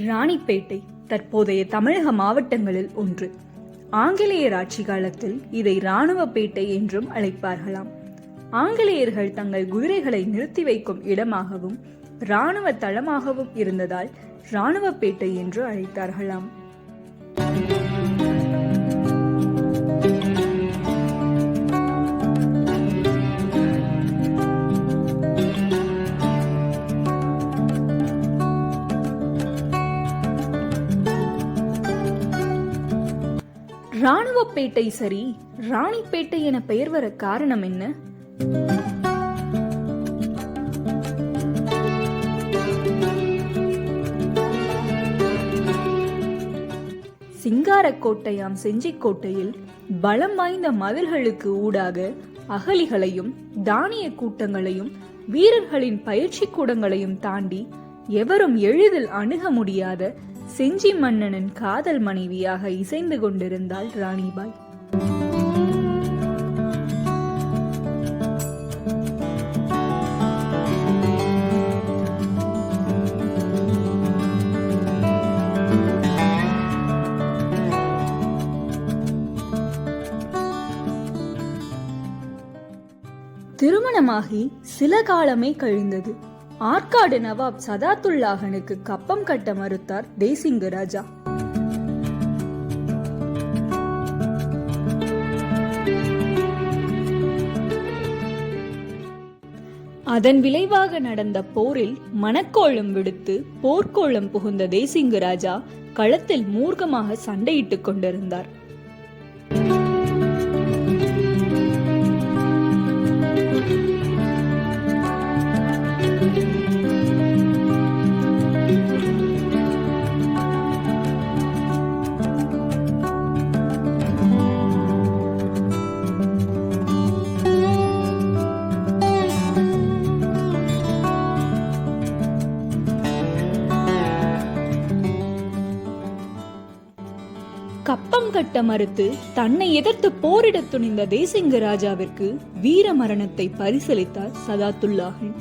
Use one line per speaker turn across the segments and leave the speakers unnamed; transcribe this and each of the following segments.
ராணிப்பேட்டை தற்போதைய தமிழக மாவட்டங்களில் ஒன்று. ஆங்கிலேயர் ஆட்சி காலத்தில் இதை இராணுவப்பேட்டை என்றும் அழைப்பார்களாம். ஆங்கிலேயர்கள் தங்கள் குதிரைகளை நிறுத்தி வைக்கும் இடமாகவும் இராணுவ தளமாகவும் இருந்ததால் இராணுவப்பேட்டை என்று அழைத்தார்களாம். ராணுவப்பேட்டை சரி ராணிப்பேட்டை என பெயர் வர காரணம் என்ன? சிங்காரக்கோட்டையாம் செஞ்சிக்கோட்டையில் பலம் வாய்ந்த மதில்களுக்கு ஊடாக அகலிகளையும் தானிய கூட்டங்களையும் வீரர்களின் பயிற்சி கூடங்களையும் தாண்டி எவரும் எளிதில் அணுக முடியாத செஞ்சி மன்னனின் காதல் மனைவியாக இசைந்து கொண்டிருந்தாள் ராணிபாய். திருமணமாகி சில காலமே கழிந்தது. ஆற்காடு நவாப் சதாத்துல்லாஹனுக்கு கப்பம் கட்ட மறுத்தார் தேசிங்கு ராஜா. அதன் விளைவாக நடந்த போரில் மணக்கோளம் விடுத்து போர்க்கோளம் புகுந்த தேசிங்கு ராஜா களத்தில் மூர்க்கமாக சண்டையிட்டுக் கொண்டிருந்தார். கப்பம் கட்ட மறுத்து தன்னை எதிர்த்து போரிடத் துணிந்த தேசிங்க ராஜாவிற்கு வீர மரணத்தை பரிசளித்தார் சதாத்துல்லாஹன்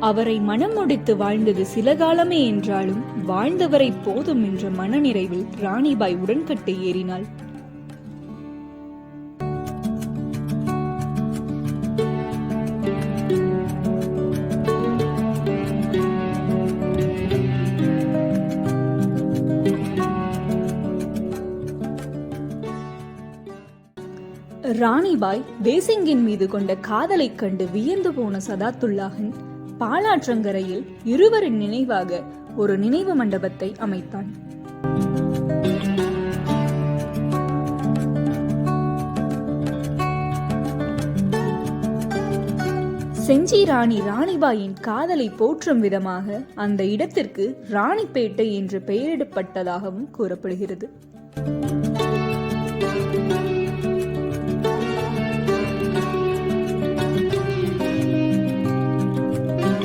அவரை மனம் முடித்து வாழ்ந்தது சில காலமே என்றாலும் வாழ்ந்தவரை போதும் என்ற மனநிறைவில் ராணிபாய் உடன்கட்டை ஏறினாள். ராணிபாய் தேசிங்கின் மீது கொண்ட காதலைக் கண்டு வியந்து போன சதாத்துல்லாஹன் பாலாற்றங்கரையில் இருவரின் நினைவாக ஒரு நினைவு மண்டபத்தை அமைத்தான். செஞ்சி ராணி ராணிபாயின் காதலை போற்றும் விதமாக அந்த இடத்திற்கு ராணிப்பேட்டை என்று பெயரிடப்பட்டதாகவும் கூறப்படுகிறது.